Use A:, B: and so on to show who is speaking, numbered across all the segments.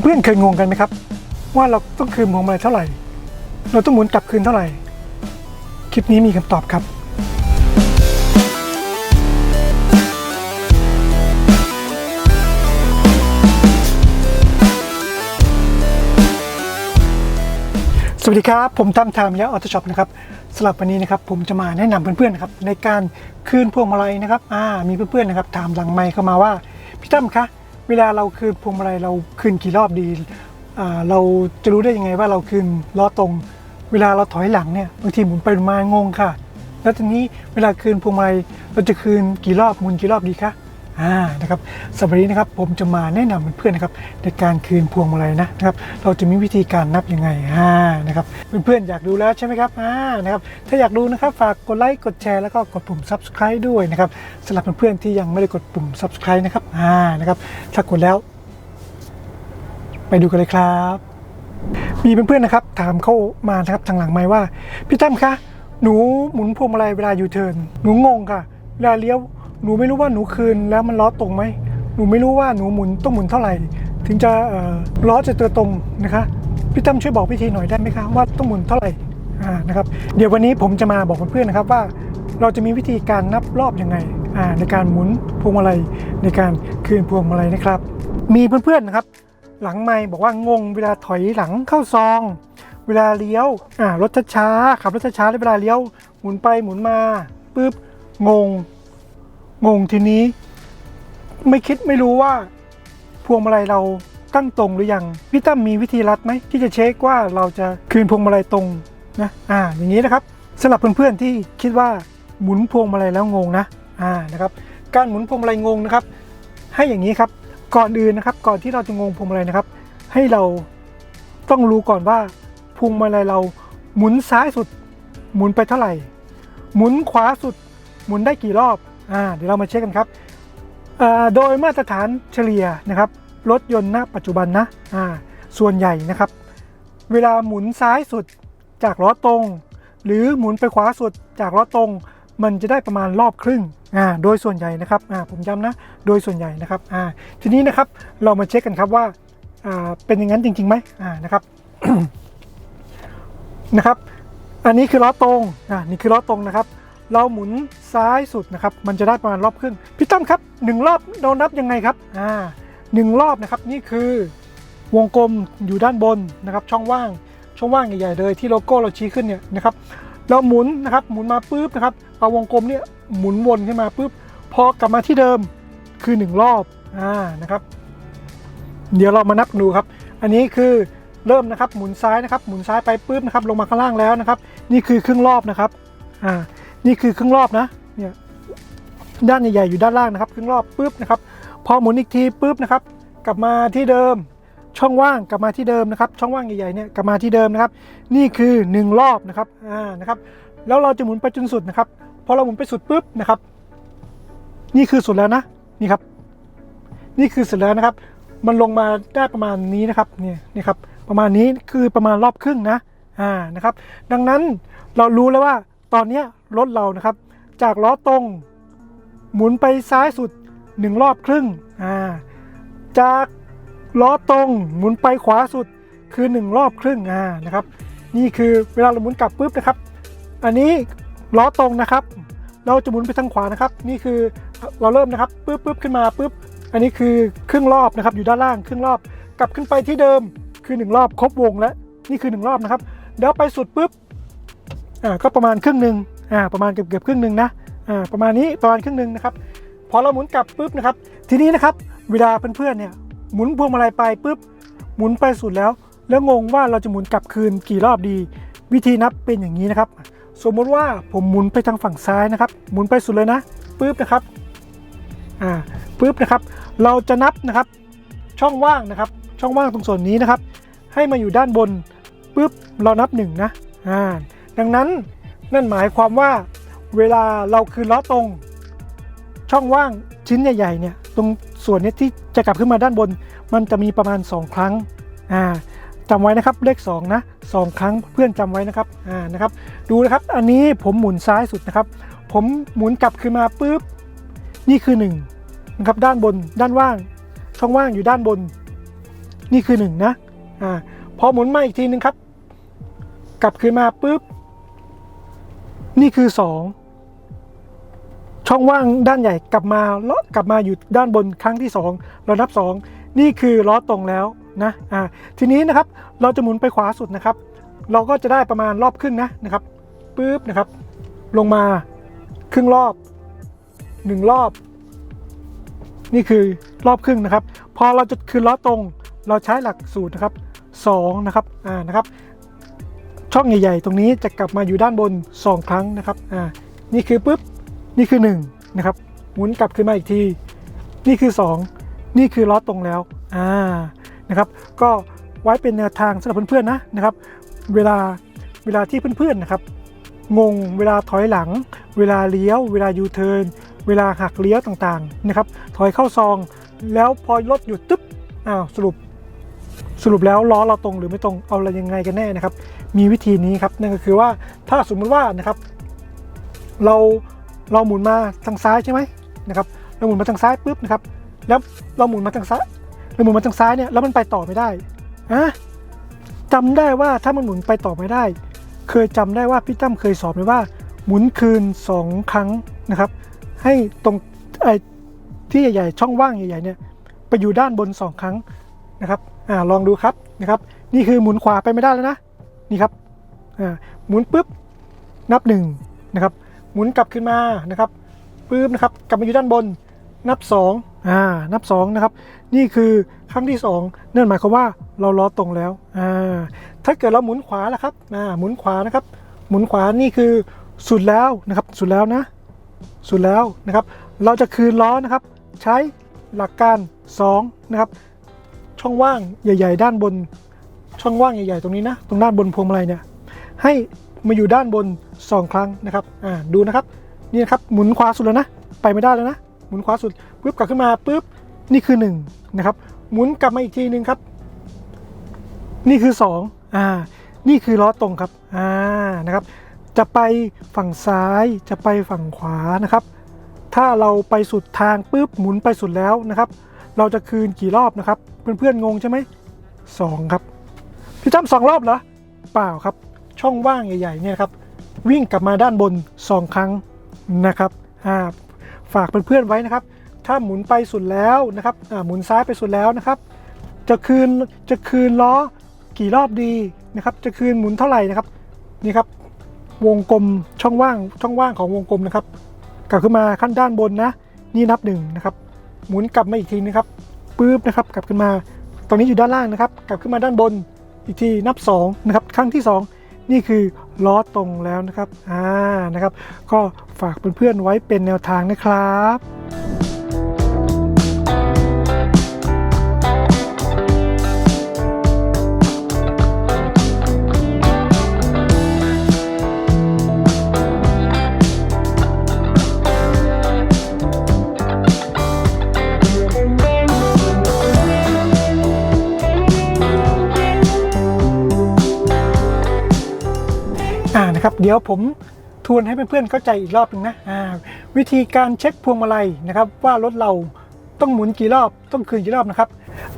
A: เพื่อนๆเคยงงกันไหมครับ ว่าเราต้องคืนพวงมาลัยเท่าไหร่ เราต้องหมุนกลับคืนเท่าไหร่ คลิปนี้มีคำตอบครับสวัสดีครับ ผมตั้มทามยะออโตช็อปนะครับสำหรับวันนี้นะครับผมจะมาแนะนำเพื่อนๆนะครับในการคืนพวงมาลัยนะครับอ่ามีเพื่อนๆนะครับถามหลังไมค์เข้ามาว่าพี่ตั้มคะ วลาเราคืนพวงมาลัยเราคืนกี่รอบดี เราจะรู้ได้ยังไงว่าเราคืนล้อตรง เวลาเราถอยหลังเนี่ยบางทีหมุนไปหมุนมางงค่ะ แล้วทีนี้เวลาคืนพวงมาลัยเราจะคืนกี่รอบหมุนกี่รอบดีคะ อ่านะครับสำหรับวันนี้นะครับผมจะมาแนะนำเพื่อนๆนะครับในการคืนพวงมาลัยนะนะครับเราจะมีวิธีการนับยังไงอ่านะครับเพื่อนๆอยากดูแล้วใช่ไหมครับอ่านะครับถ้าอยากดูนะครับฝากกดไลค์กดแชร์แล้วก็กดปุ่ม subscribe ด้วยนะครับสำหรับเพื่อนๆที่ยังไม่ได้กดปุ่ม subscribe นะครับอ่านะครับถ้ากดแล้ว ไปดูกันเลยครับ มีเพื่อนๆนะครับถามเข้ามานะครับทางหลังไม้ว่าพี่ตั้มคะหนูหมุนพวงมาลัยเวลายูเทิร์นหนูงงค่ะเวลาเลี้ยว หนูไม่รู้ว่าหนูคืนแล้วมันล้อตรงไหมหนูไม่รู้ว่าหนูหมุนต้องหมุนเท่าไหร่ ถึงจะล้อจะตัวตรงนะคะพี่ตั้มช่วยบอกวิธีหน่อยได้ไหมคะว่าต้องหมุนเท่าไหร่นะครับเดี๋ยววันนี้ผมจะมาบอกเพื่อนๆนะครับว่า เราจะมีวิธีการนับรอบยังไงในการหมุนพวงมาลัยในการคืนพวงมาลัยนะครับ มีเพื่อนๆนะครับ หลังไม่บอกว่างงเวลาถอยหลังเข้าซอง เวลาเลี้ยวรถช้าๆขับรถช้าๆแล้วเวลาเลี้ยวหมุนไปหมุนมาปุ๊บงง งงทีนี้ ไม่คิดไม่รู้ว่า พวงมาลัยเราตั้งตรงหรือยังพี่ตั้มมีวิธีรัดไหมที่จะเช็คว่าเราจะคืนพวงมาลัยตรงนะอ่าอย่างนี้นะครับสำหรับเพื่อนๆที่คิดว่าหมุนพวงมาลัยแล้วงงนะอ่านะครับ การหมุนพวงมาลัยงงนะครับ ให้อย่างนี้ครับก่อนอื่นนะครับ ก่อนที่เราจะงงพวงมาลัยนะครับ ให้เราต้องรู้ก่อนว่าพวงมาลัยเราหมุนซ้ายสุด หมุนไปเท่าไหร่ หมุนขวาสุด หมุนได้กี่รอบ อ่าเดี๋ยวเรามาเช็คกันครับโดยมาตรฐานเฉลี่ยนะครับรถยนต์ณปัจจุบันนะอ่าส่วนใหญ่นะครับ เวลาหมุนซ้ายสุดจากล้อตรง หรือหมุนไปขวาสุดจากล้อตรง มันจะได้ประมาณรอบครึ่งอ่าโดยส่วนใหญ่นะครับอ่าผมย้ำนะโดยส่วนใหญ่นะครับอ่าทีนี้นะครับเรามาเช็คกันครับว่าอ่าเป็นอย่างนั้นจริงๆไหมอ่านะครับนะครับ อันนี้คือล้อตรงอ่านี่คือล้อตรงนะครับ เราหมุนซ้ายสุดนะครับมันจะได้ประมาณรอบครึ่งพี่ตั้มครับหนึ่งรอบเรานับยังไงครับอ่าหนึ่งรอบนะครับนี่คือวงกลมอยู่ด้านบนนะครับช่องว่างช่องว่างใหญ่ๆเลยที่โลโก้เราชี้ขึ้นเนี่ยนะครับเราหมุนนะครับหมุนมาปุ๊บนะครับเอาวงกลมเนี่ยหมุนวนขึ้นมาปุ๊บพอกลับมาที่เดิมคือหนึ่งรอบอ่านะครับ เดี๋ยวเรามานับดูครับ อันนี้คือเริ่มนะครับหมุนซ้ายนะครับหมุนซ้ายไปปุ๊บนะครับลงมาข้างล่างแล้วนะครับ นี่คือครึ่งรอบนะครับอ่า นี่คือครึ่งรอบนะเนี่ยด้านใหญ่ๆอยู่ด้านล่างนะครับ ครึ่งรอบปุ๊บนะครับ พอหมุนอีกทีปุ๊บนะครับ กลับมาที่เดิมช่องว่างกลับมาที่เดิมนะครับ ช่องว่างใหญ่ๆเนี่ยกลับมาที่เดิมนะครับ นี่คือ 1 รอบนะครับอ่านะครับ แล้วเราจะหมุนไปจนสุดนะครับพอเราหมุนไปสุดปุ๊บนะครับ นี่คือสุดแล้วนะนี่ครับ นี่คือสุดแล้วนะครับ มันลงมาได้ประมาณนี้นะครับเนี่ยนี่ครับ ประมาณนี้คือประมาณรอบครึ่งนะอ่านะครับ ดังนั้นเรารู้แล้วว่า ตอนนี้รถเรานะครับ จากล้อตรง หมุนไปซ้ายสุด 1 รอบครึ่งอ่าจากล้อตรงหมุนไปขวาสุดคือ 1 รอบครึ่งอ่านะครับ นี่คือเวลาเราหมุนกลับปุ๊บนะครับ อันนี้ล้อตรงนะครับ เราจะหมุนไปทางขวานะครับ นี่คือเราเริ่มนะครับปุ๊บปุ๊บขึ้นมาปุ๊บอันนี้คือครึ่งรอบนะครับ อยู่ด้านล่างครึ่งรอบ กลับขึ้นไปที่เดิมคือ 1 รอบครบวงแล้วนี่คือ 1 รอบนะครับแล้วไปสุดปุ๊บ อ่าก็ประมาณครึ่งหนึ่งอ่าประมาณเกือบเกือบครึ่งหนึ่งนะอ่าประมาณนี้ประมาณครึ่งหนึ่งนะครับพอเราหมุนกลับปุ๊บนะครับ ทีนี้นะครับเวลาเพื่อนๆเนี่ยหมุนพวงมาลัยไปปุ๊บหมุนไปสุดแล้ว แล้วงงว่าเราจะหมุนกลับคืนกี่รอบดี วิธีนับเป็นอย่างนี้นะครับ สมมติว่าผมหมุนไปทางฝั่งซ้ายนะครับ หมุนไปสุดเลยนะปุ๊บนะครับอ่าปุ๊บนะครับ เราจะนับนะครับช่องว่างนะครับ ช่องว่างตรงส่วนนี้นะครับ ให้มาอยู่ด้านบนปุ๊บเรานับหนึ่งนะอ่า ดังนั้นนั่นหมายความว่าเวลาเราคืนล้อตรง ช่องว่างชิ้นใหญ่ๆเนี่ยตรงส่วนนี้ที่จะกลับขึ้นมาด้านบน มันจะมีประมาณ 2 ครั้งอ่าจำไว้นะครับเลข2นะสองครั้งเพื่อนจำไว้นะครับอ่านะครับ ดูนะครับอันนี้ผมหมุนซ้ายสุดนะครับ ผมหมุนกลับขึ้นมาปุ๊บนี่คือ1นะครับด้านบนด้านว่าง ช่องว่างอยู่ด้านบน นี่คือหนึ่งนะอ่าพอหมุนมาอีกทีหนึ่งครับ กลับคืนมาปุ๊บ นี่คือสองช่องว่างด้านใหญ่กลับมาเลาะกลับมาอยู่ด้านบนครั้งที่สองเรานับสองนี่คือล้อตรงแล้วนะอ่าทีนี้นะครับเราจะหมุนไปขวาสุดนะครับ เราก็จะได้ประมาณรอบครึ่งนะนะครับปุ๊บนะครับ ลงมาครึ่งรอบหนึ่งรอบ นี่คือรอบครึ่งนะครับ พอเราจะคืนล้อตรงเราใช้หลักสูตรนะครับ2นะครับอ่านะครับ ช่องใหญ่ๆ ตรงนี้จะกลับมาอยู่ด้านบน 2 ครั้งนะครับอ่านี่คือปุ๊บนี่คือ1นะครับหมุนกลับขึ้นมาอีกที นี่คือ 2 นี่คือล้อตรงแล้วอ่านะครับ ก็ไว้เป็นแนวทางสำหรับเพื่อนๆนะนะครับ เวลาเวลาที่เพื่อนๆนะครับงงเวลาถอยหลัง เวลาเลี้ยว เวลายูเทิร์นเวลาหักเลี้ยวต่างๆนะครับ ถอยเข้าซอง แล้วพอรถหยุดตึ๊บอ้าวสรุป สรุปแล้วล้อเราตรงหรือไม่ตรงเอาอะไรยังไงกันแน่นะครับ มีวิธีนี้ครับนั่นก็คือว่าถ้าสมมุติว่านะครับ เราเราหมุนมาทางซ้ายใช่ไหมนะครับเราหมุนมาทางซ้ายปุ๊บนะครับ แล้วเราหมุนมาทางซ้ายเราหมุนมาทางซ้ายเนี่ยแล้วมันไปต่อไม่ได้อะจำได้ว่าถ้ามันหมุนไปต่อไม่ได้ เคยจำได้ว่าพี่ตั้มเคยสอนไว้ว่า หมุนคืน 2 ครั้งนะครับ ให้ตรงไอ้ที่ใหญ่ๆช่องว่างใหญ่ๆเนี่ยไปอยู่ด้านบน 2 ครั้ง นะครับอ่าลองดูครับนะครับ นี่คือหมุนขวาไปไม่ได้แล้วนะนี่ครับอ่าหมุนปุ๊บนับ1นะครับหมุนกลับขึ้นมานะครับปุ๊บนะครับกลับมาอยู่ด้านบนนับ2อ่านับ2นะครับนี่คือครั้งที่ 2 นั่นหมายความว่าเราล้อตรงแล้วอ่าถ้าเกิดเราหมุนขวาล่ะครับอ่าหมุนขวานะครับ หมุนขวานี่คือสุดแล้วนะครับสุดแล้วนะ สุดแล้วนะครับ เราจะคืนล้อนะครับ ใช้หลักการ 2 นะครับ ช่องว่างใหญ่ ๆ ด้านบน ช่องว่างใหญ่ ๆ ตรงนี้นะ ตรงด้านบนพวงมาลัยเนี่ย ให้มาอยู่ด้านบน 2 ครั้งนะครับ อ่า ดูนะครับ นี่นะครับ หมุนขวาสุดแล้วนะ ไปไม่ได้แล้วนะ หมุนขวาสุดปุ๊บกลับขึ้นมาปุ๊บ นี่คือ 1 นะครับ หมุนกลับมาอีกทีหนึ่งครับ นี่คือ 2 อ่า นี่คือล้อตรงครับ อ่า นะครับ จะไปฝั่งซ้าย จะไปฝั่งขวานะครับ ถ้าเราไปสุดทางปุ๊บ หมุนไปสุดแล้วนะครับ เราจะคืนกี่รอบนะครับ เพื่อนๆงงใช่ไหมสองครับ พี่จำสองรอบเหรอ เปล่าครับ ช่องว่างใหญ่ๆเนี่ยครับ วิ่งกลับมาด้านบนสองครั้งนะครับอ่าฝากเพื่อนๆไว้นะครับ ถ้าหมุนไปสุดแล้วนะครับอ่าหมุนซ้ายไปสุดแล้วนะครับ จะคืนจะคืนล้อกี่รอบดีนะครับ จะคืนหมุนเท่าไหร่นะครับนี่ครับวงกลมช่องว่างช่องว่างของวงกลมนะครับกลับขึ้นมาขั้นด้านบนนะ นี่นับหนึ่งนะครับ หมุนกลับมาอีกทีนะครับปื๊บนะครับกลับขึ้นมา ตอนนี้อยู่ด้านล่างนะครับ กลับขึ้นมาด้านบนอีกทีนับ2นะครับครั้งที่ 2 นี่คือล้อตรงแล้วนะครับอ่านะครับ ก็ฝากเพื่อนๆไว้เป็นแนวทางนะครับ เดี๋ยวผมทวนให้เพื่อนๆเข้าใจอีกรอบหนึ่งนะวิธีการเช็คพวงมาลัยนะครับ ว่ารถเราต้องหมุนกี่รอบต้องคืนกี่รอบนะครับ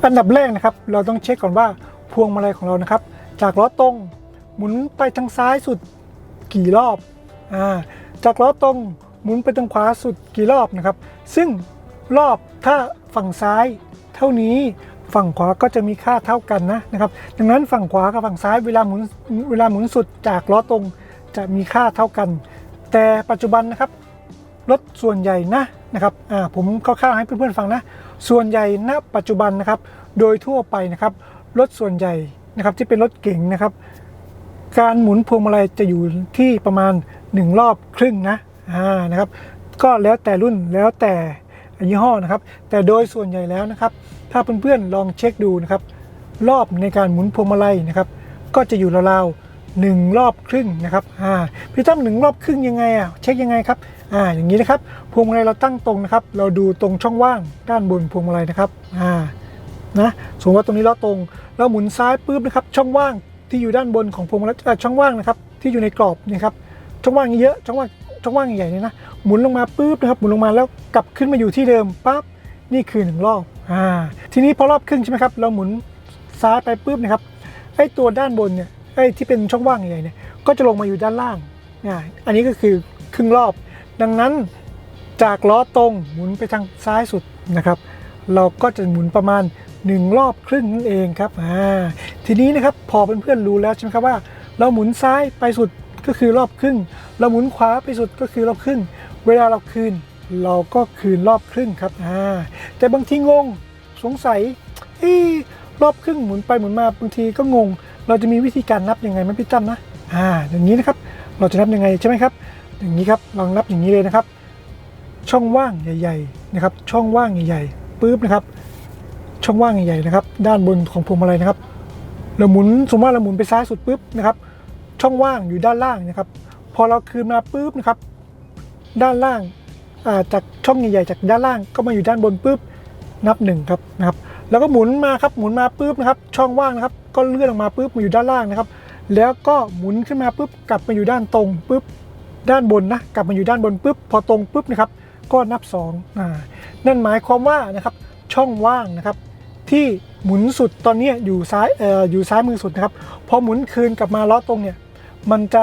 A: อันดับแรกนะครับ เราต้องเช็คก่อนว่าพวงมาลัยของเรานะครับ จากล้อตรงหมุนไปทางซ้ายสุดกี่รอบอ่าจากล้อตรงหมุนไปทางขวาสุดกี่รอบนะครับ ซึ่งรอบถ้าฝั่งซ้ายเท่านี้ฝั่งขวาก็จะมีค่าเท่ากันนะนะครับ ดังนั้นฝั่งขวากับฝั่งซ้ายเวลาหมุนเวลาหมุนสุดจากล้อตรง จะมีค่าเท่ากัน แต่ปัจจุบันนะครับรถส่วนใหญ่นะนะครับผมคร่าวๆให้เพื่อนๆฟังนะ ส่วนใหญ่ณปัจจุบันนะครับ โดยทั่วไปนะครับรถส่วนใหญ่นะครับที่เป็นรถเก๋งนะครับ การหมุนพวงมาลัยจะอยู่ที่ประมาณ 1 รอบครึ่งนะอ่านะครับ ก็แล้วแต่รุ่นแล้วแต่ยี่ห้อนะครับ แต่โดยส่วนใหญ่แล้วนะครับ ถ้าเพื่อนๆลองเช็คดูนะครับ รอบในการหมุนพวงมาลัยนะครับ ก็จะอยู่ราวๆ หนึ่งรอบครึ่งนะครับอ่าพี่ตั้มหนึ่งรอบครึ่งยังไงอะเช็คยังไงครับอ่าอย่างนี้นะครับพวงมาลัยเราตั้งตรงนะครับ เราดูตรงช่องว่างด้านบนพวงมาลัยนะครับอ่านะสมมติว่าตรงนี้เราตรง เราหมุนซ้ายปุ๊บนะครับ ช่องว่างที่อยู่ด้านบนของพวงมาลัยช่องว่างนะครับ ที่อยู่ในกรอบนี่ครับช่องว่างเยอะช่องว่างช่องว่างใหญ่ๆเนี่ยนะหมุนลงมาปุ๊บนะครับหมุนลงมาแล้วกลับขึ้นมาอยู่ที่เดิมปั๊บนี่คือหนึ่งรอบอ่าทีนี้พอรอบครึ่งใช่ไหมครับเราหมุนซ้ายไปปุ๊บนะครับไอ้ตัวด้านบนเนี่ย ไอ้ที่เป็นช่องว่างใหญ่เนี่ยก็จะลงมาอยู่ด้านล่างอ่อันนี้ก็คือครึ่งรอบ ดังนั้นจากล้อตรงหมุนไปทางซ้ายสุดนะครับ เราก็จะหมุนประมาณ 1 รอบครึ่งนั่นเองครับอ่าทีนี้นะครับพอเพื่อนๆรู้แล้วใช่ไหมครับว่า เราหมุนซ้ายไปสุดก็คือรอบครึ่ง เราหมุนขวาไปสุดก็คือรอบครึ่ง เวลาเราคืน เราก็คืนรอบครึ่งครับอ่าแต่บางทีงงสงสัยเอ๊รอบครึ่งหมุนไปหมุนมาบางทีก็งง เราจะมีวิธีการนับยังไงไหมพี่ตั้มนะอ่าอย่างนี้นะครับเราจะนับยังไงใช่ไหมครับ อย่างนี้ครับลองนับอย่างนี้เลยนะครับ ช่องว่างใหญ่ๆนะครับ ช่องว่างใหญ่ๆปุ๊บนะครับ ช่องว่างใหญ่ๆนะครับ ด้านบนของพวงมาลัยนะครับ เราหมุนสมมติว่าเราหมุนไปซ้ายสุดปุ๊บนะครับ ช่องว่างอยู่ด้านล่างนะครับ พอเราคืนมาปุ๊บนะครับ ด้านล่างอ่าจากช่องใหญ่ๆจากด้านล่างก็มาอยู่ด้านบนปุ๊บนับหนึ่งครับนะครับ แล้วก็หมุนมาครับหมุนมาปุ๊บนะครับ ช่องว่างนะครับ ก็เลื่อนออกมาปุ๊บมาอยู่ด้านล่างนะครับ แล้วก็หมุนขึ้นมาปุ๊บกลับมาอยู่ด้านตรงปุ๊บด้านบนนะกลับมาอยู่ด้านบนปุ๊บพอตรงปุ๊บนะครับก็นับ2อ่านั่นหมายความว่านะครับช่องว่างนะครับ ที่หมุนสุดตอนนี้อยู่ซ้ายเอ่ออยู่ซ้ายมือสุดนะครับพอหมุนคืนกลับมาล้อตรงเนี่ยมันจะ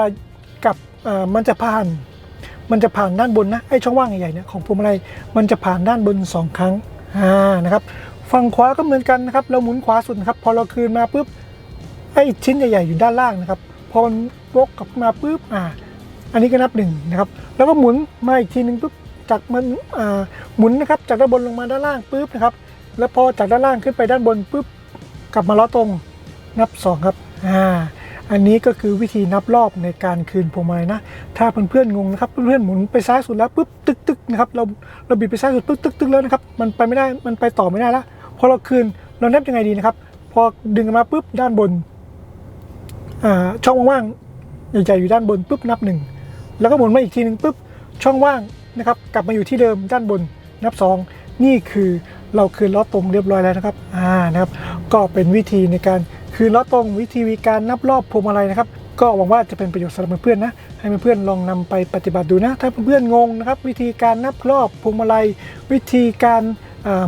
A: กลับเอ่อมันจะผ่านมันจะผ่านด้านบนนะไอช่องว่างใหญ่ๆเนี่ยของพวงมาลัยมันจะผ่านด้านบน 2 ครั้งอ่านะครับ ฝั่งขวาก็เหมือนกันนะครับ เราหมุนขวาสุดครับ พอเราคืนมาปุ๊บไอ้ชิ้นใหญ่ๆอยู่ด้านล่างนะครับ พอมันวกกลับมาปุ๊บอ่า อันนี้ก็นับหนึ่งนะครับ แล้วก็หมุนมาอีกทีหนึ่งปุ๊บจากมันอ่าหมุนนะครับ จากด้านบนลงมาด้านล่างปุ๊บนะครับ แล้วพอจากด้านล่างขึ้นไปด้านบนปุ๊บกลับมาล้อตรงนับสองครับ อ่า อันนี้ก็คือวิธีนับรอบในการคืนพวงมาลัยนะ ถ้าเพื่อนๆงงนะครับ เพื่อนๆหมุนไปซ้ายสุดแล้วปุ๊บตึกตึกนะครับ เราเราบิดไปซ้ายสุดปุ๊บตึกตึกแล้วนะครับ มันไปไม่ได้ มันไปต่อไม่ได้แล้ว อเราคืนเรานับยังไงดีนะครับ พอดึงมาปุ๊บด้านบนช่องว่างใหญ่ๆอยู่ด้านบนปุ๊บนับหนึ่งแล้วก็หมุนมาอีกทีหนึ่งปุ๊บช่องว่างนะครับ กลับมาอยู่ที่เดิมด้านบนนับ 2 นี่คือเราคืนล้อตรงเรียบร้อยแล้วนะครับอ่านะครับ ก็เป็นวิธีในการคืนล้อตรงวิธีการนับรอบพวงมาลัยนะครับ ก็หวังว่าจะเป็นประโยชน์สำหรับเพื่อนๆนะให้เพื่อนๆลองนำไปปฏิบัติดูนะ ถ้าเพื่อนๆงงนะครับ วิธีการนับรอบพวงมาลัยวิธีการ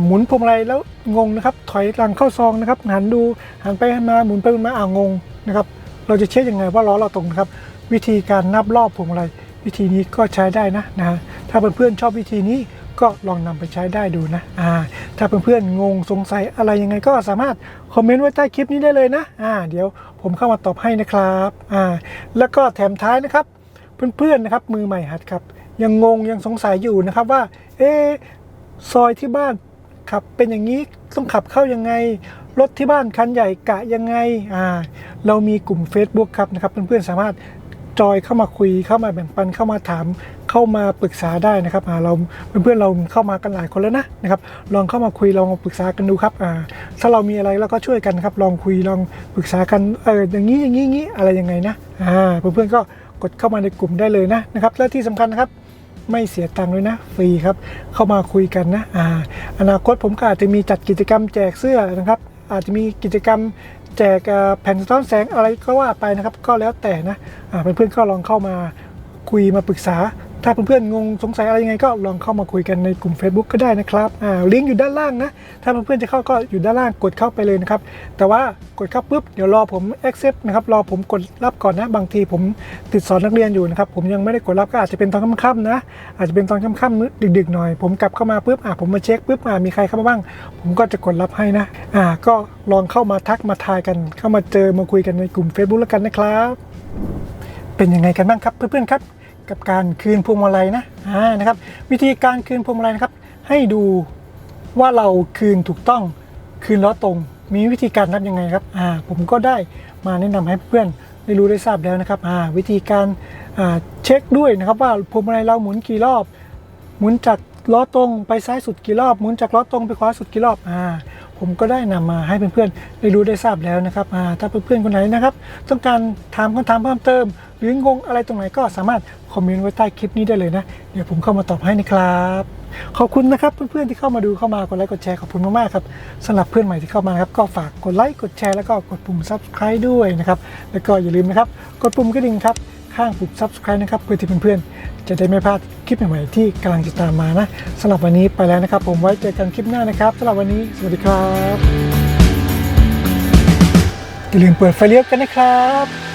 A: หมุนพวงมาลัยแล้วงงนะครับ ถอยหลังเข้าซองนะครับ หันดูหันไปหันมาหมุนไปหมุนมาอ่างงนะครับ เราจะเช็คยังไงว่าล้อเราตรงนะครับ วิธีการนับรอบพวงมาลัยวิธีนี้ก็ใช้ได้นะนะ ถ้าเพื่อนๆชอบวิธีนี้ก็ลองนำไปใช้ได้ดูนะอ่าถ้าเพื่อนๆงงสงสัยอะไรยังไงก็สามารถคอมเมนต์ไว้ใต้คลิปนี้ได้เลยนะอ่าเดี๋ยวผมเข้ามาตอบให้นะครับอ่าแล้วก็แถมท้ายนะครับ เพื่อนๆนะครับมือใหม่หัดครับ ยังงงยังสงสัยอยู่นะครับว่าเอซอยที่บ้าน ขับเป็นอย่างนี้ต้องขับเข้ายังไง รถที่บ้านคันใหญ่กะยังไงอ่าเรามีกลุ่ม Facebook ครับนะครับเพื่อนๆสามารถจอยเข้ามาคุยเข้ามาแบ่งปันเข้ามาถามเข้ามาปรึกษาได้นะครับอ่าเราเพื่อนๆเราเข้ามากันหลายคนแล้วนะนะครับ ลองเข้ามาคุยลองมาปรึกษากันดูครับอ่าถ้าเรามีอะไรเราก็ช่วยกันครับ ลองคุยลองปรึกษากันเอออย่างนี้อย่างนี้อย่างนี้อะไรยังไงนะอ่าเพื่อนๆก็กดเข้ามาในกลุ่มได้เลยนะนะครับ และที่สำคัญนะครับ ไม่เสียตังค์ด้วยนะ ฟรีครับ เข้ามาคุยกันนะอ่าอนาคตผมก็อาจจะมีจัดกิจกรรมแจกเสื้อนะครับ อาจจะมีกิจกรรมแจกแผ่นสะท้อนแสงอะไรก็ว่าไปนะครับ ก็แล้วแต่นะอ่าเพื่อนๆก็ลองเข้ามาคุยมาปรึกษา ถ้าเพื่อนๆงงสงสัยอะไรยังไงก็ลองเข้ามาคุยกันในกลุ่ม Facebook ก็ได้นะครับอ่าลิงก์อยู่ด้านล่างนะ ถ้าเพื่อนๆจะเข้าก็อยู่ด้านล่างกดเข้าไปเลยนะครับ แต่ว่ากดเข้าปุ๊บเดี๋ยวรอผม accept นะครับรอผมกดรับก่อนนะบางทีผมติดสอนนักเรียนอยู่นะครับผมยังไม่ได้กดรับก็อาจจะเป็นตอนค่ำๆนะ อาจจะเป็นตอนค่ำๆดึกๆหน่อย ผมกลับเข้ามาปุ๊บอะผมมาเช็คปุ๊บอะมีใครเข้ามาบ้าง ผมก็จะกดรับให้นะอ่าก็ลองเข้ามาทักมาทายกัน เข้ามาเจอมาคุยกันในกลุ่ม Facebook แล้วกันนะครับ เป็นยังไงกันบ้างครับเพื่อนๆครับ กับการคืนพวงมาลัยนะอ่านะครับ วิธีการคืนพวงมาลัยนะครับ ให้ดูว่าเราคืนถูกต้องคืนล้อตรง มีวิธีการนับยังไงครับอ่าผมก็ได้มาแนะนำให้เพื่อนได้รู้ได้ทราบแล้วนะครับอ่าวิธีการอ่าเช็คด้วยนะครับ ว่าพวงมาลัยเราหมุนกี่รอบ หมุนจากล้อตรงไปซ้ายสุดกี่รอบ หมุนจากล้อตรงไปขวาสุดกี่รอบอ่า ผมก็ได้นำมาให้เพื่อนๆได้รู้ได้ทราบแล้วนะครับถ้าเพื่อนๆคนไหนนะครับ ต้องการถามคำถามเพิ่มเติม หรืองงอะไรตรงไหนก็สามารถคอมเมนต์ไว้ใต้คลิปนี้ได้เลยนะ เดี๋ยวผมเข้ามาตอบให้นะครับขอบคุณนะครับเพื่อนๆที่เข้ามาดูเข้ามากดไลค์กดแชร์ขอบคุณมากๆครับสำหรับเพื่อนใหม่ที่เข้ามานะครับก็ฝากกดไลค์กดแชร์แล้วก็กดปุ่ม subscribe ด้วยนะครับแล้วก็อย่าลืมนะครับกดปุ่มกระดิ่งครับ ข้างปุ่ม subscribe นะครับเพื่อที่เพื่อนๆ จะได้ไม่พลาดคลิปใหม่ๆที่กำลังจะตามมานะสำหรับวันนี้ไปแล้วนะครับ ผมไว้เจอกันคลิปหน้านะครับสำหรับวันนี้สวัสดีครับอย่าลืมเปิดไฟเลี้ยวกันนะครับ